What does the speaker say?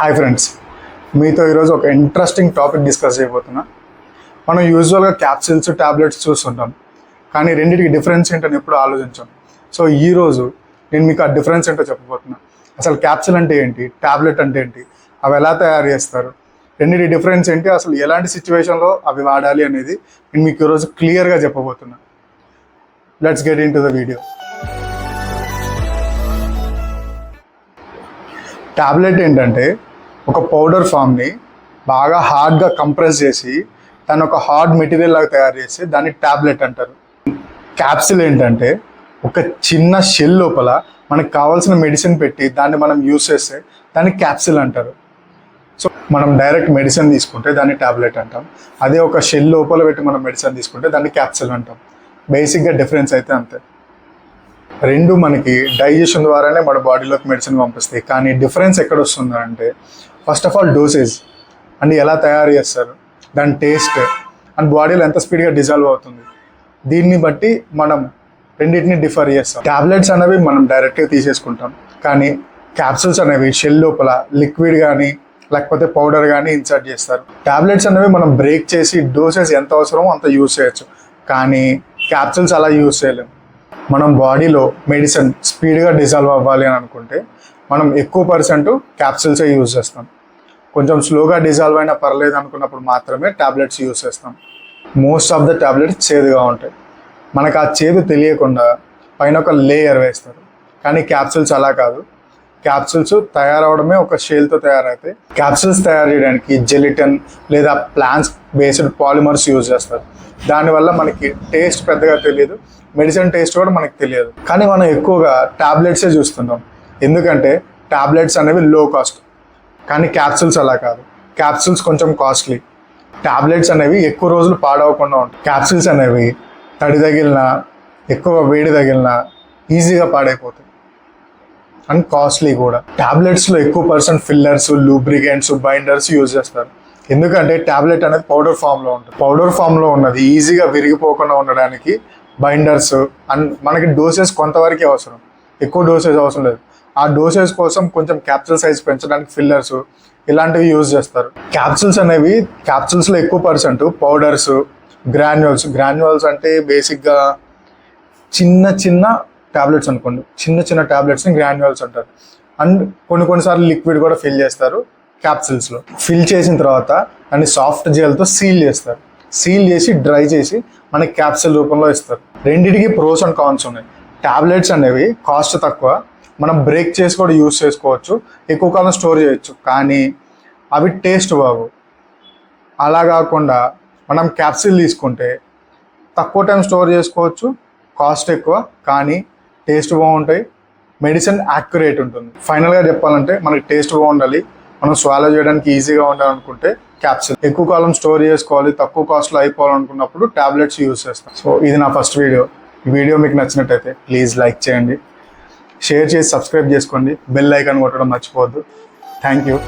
Hi friends మీతో ఈరోజు ఒక ఇంట్రెస్టింగ్ టాపిక్ డిస్కస్ చేయబోతున్నా. మనం యూజువల్గా క్యాప్సిల్స్ టాబ్లెట్స్ చూస్తుంటాం. కానీ రెండింటికి డిఫరెన్స్ ఏంటని ఎప్పుడు ఆలోచించాం. సో ఈరోజు నేను మీకు ఆ డిఫరెన్స్ ఏంటో చెప్పబోతున్నా. అసలు క్యాప్సిల్ అంటే ఏంటి? ట్యాబ్లెట్ అంటే ఏంటి? అవి ఎలా తయారు చేస్తారు? రెండింటి డిఫరెన్స్ ఏంటి? అసలు ఎలాంటి సిచ్యువేషన్లో అవి వాడాలి అనేది నేను మీకు ఈరోజు క్లియర్గా చెప్పబోతున్నా. Let's get into the video tablet ఏంటంటే ఒక పౌడర్ ఫామ్ని బాగా హార్డ్గా కంప్రెస్ చేసి దాన్ని ఒక హార్డ్ మెటీరియల్ లాగా తయారు చేసి దాన్ని ట్యాబ్లెట్ అంటారు. క్యాప్సిల్ ఏంటంటే ఒక చిన్న షెల్ లోపల మనకు కావాల్సిన మెడిసిన్ పెట్టి దాన్ని మనం యూస్ చేస్తే దాన్ని క్యాప్సిల్ అంటారు. సో మనం డైరెక్ట్ మెడిసిన్ తీసుకుంటే దాన్ని ట్యాబ్లెట్ అంటాం. అదే ఒక షెల్ లోపల పెట్టి మనం మెడిసిన్ తీసుకుంటే దాన్ని క్యాప్సిల్ అంటాం. బేసిక్గా డిఫరెన్స్ అయితే అంతే. రెండు మనకి డైజెషన్ ద్వారానే మన బాడీలోకి మెడిసిన్ పంపిస్తాయి. కానీ డిఫరెన్స్ ఎక్కడ వస్తుంది అంటే first of all dosage. And ఎలా తయారు చేస్తారు? దాని టేస్ట్ అండ్ బాడీలో ఎంత స్పీడ్గా డిజాల్వ్ అవుతుంది? దీన్ని బట్టి మనం రెండింటిని డిఫర్ చేస్తాం. టాబ్లెట్స్ అనేవి మనం డైరెక్ట్గా తీసేసుకుంటాం. కానీ క్యాప్సూల్స్ అనేవి షెల్ లోపల లిక్విడ్ కానీ లేకపోతే పౌడర్ కానీ ఇన్సర్ట్ చేస్తారు. టాబ్లెట్స్ అనేవి మనం బ్రేక్ చేసి డోసెస్ ఎంత అవసరమో అంత యూస్ చేయొచ్చు. కానీ క్యాప్సూల్స్ అలా యూజ్ చేయలేము మనం బాడీలో మెడిసిన్ స్పీడ్గా డిజాల్వ్ అవ్వాలి అని అనుకుంటే మనం ఎక్కువ పర్సెంట్ క్యాప్సూల్సే యూజ్ చేస్తాం. కొంచెం స్లోగా డిజాల్వ్ అయినా పర్లేదు అనుకున్నప్పుడు మాత్రమే ట్యాబ్లెట్స్ యూజ్ చేస్తాం. మోస్ట్ ఆఫ్ ద టాబ్లెట్స్ చేదుగా ఉంటాయి. మనకు ఆ చేదు తెలియకుండా పైన ఒక లేయర్ వేస్తారు. కానీ క్యాప్సూల్స్ అలా కాదు. క్యాప్సూల్స్ తయారవడమే ఒక షేల్తో తయారైతే క్యాప్సూల్స్ తయారు చేయడానికి జెలిటన్ లేదా ప్లాంట్స్ బేస్డ్ పాలిమర్స్ యూజ్ చేస్తారు. దానివల్ల మనకి టేస్ట్ పెద్దగా తెలియదు. మెడిసిన్ టేస్ట్ కూడా మనకి తెలియదు. కానీ మనం ఎక్కువగా ట్యాబ్లెట్సే చూస్తుంటాం. ఎందుకంటే ట్యాబ్లెట్స్ అనేవి లో కాస్ట్ కానీ క్యాప్సూల్స్ అలా కాదు. క్యాప్సూల్స్ కొంచెం కాస్ట్లీ టాబ్లెట్స్ అనేవి ఎక్కువ రోజులు పాడవకుండా ఉంటాయి. క్యాప్సూల్స్ అనేవి తడి తగిలిన ఎక్కువ వేడి తగిలిన ఈజీగా పాడైపోతాయి. అండ్ కాస్ట్లీ కూడా. టాబ్లెట్స్లో ఎక్కువ percent fillers lubricants binders use చేస్తారు. ఎందుకంటే ట్యాబ్లెట్ అనేది పౌడర్ ఫామ్లో ఉంటుంది. పౌడర్ ఫామ్లో ఉన్నది ఈజీగా విరిగిపోకుండా ఉండడానికి బైండర్స్ అండ్ మనకి డోసెస్ కొంతవరకే అవసరం. ఎక్కువ డోసేజ్ అవసరం లేదు. ఆ డోసేజ్ కోసం కొంచెం క్యాప్సూల్ సైజ్ పెంచడానికి ఫిల్లర్స్ ఇలాంటివి యూజ్ చేస్తారు. క్యాప్సూల్స్ అనేవి క్యాప్సూల్స్లో ఎక్కువ పర్సెంట్ పౌడర్స్ గ్రాన్యువల్స్ గ్రాన్యువల్స్ అంటే బేసిక్గా చిన్న చిన్న టాబ్లెట్స్ అనుకోండి. చిన్న చిన్న టాబ్లెట్స్ని గ్రాన్యువల్స్ అంటారు. అండ్ కొన్ని కొన్నిసార్లు లిక్విడ్ కూడా ఫిల్ చేస్తారు క్యాప్సిల్స్లో ఫిల్ చేసిన తర్వాత దాన్ని సాఫ్ట్ జెల్తో సీల్ చేస్తారు. సీల్ చేసి డ్రై చేసి మనకి క్యాప్సిల్ రూపంలో ఇస్తారు. రెండింటికి ప్రోస్ అండ్ కాన్స్ ఉన్నాయి. టాబ్లెట్స్ అనేవి కాస్ట్ తక్కువ మనం బ్రేక్ చేసి కూడా యూస్ చేసుకోవచ్చు. ఎక్కువ కాలం స్టోర్ చేయొచ్చు. కానీ అవి టేస్ట్ బాబు అలా కాకుండా మనం క్యాప్సిల్ తీసుకుంటే తక్కువ టైం స్టోర్ చేసుకోవచ్చు. కాస్ట్ ఎక్కువ. కానీ టేస్ట్ బాగుంటాయి. మెడిసిన్ యాక్యురేట్ ఉంటుంది. ఫైనల్గా చెప్పాలంటే మనకి టేస్ట్ బాగుండాలి. మనం స్వాలో చేయడానికి ఈజీగా ఉండాలనుకుంటే క్యాప్సిల్ ఎక్కువ కాలం స్టోర్ చేసుకోవాలి. తక్కువ కాస్ట్లో అయిపోవాలనుకున్నప్పుడు టాబ్లెట్స్ యూస్ చేస్తాం. సో ఇది నా ఫస్ట్ వీడియో వీడియో మీకు నచ్చినట్టయితే ప్లీజ్ లైక్ చేయండి. షేర్ చేసి సబ్స్క్రైబ్ చేసుకోండి. బెల్ ఐకాన్ కొట్టడం మర్చిపోవద్దు. Thank you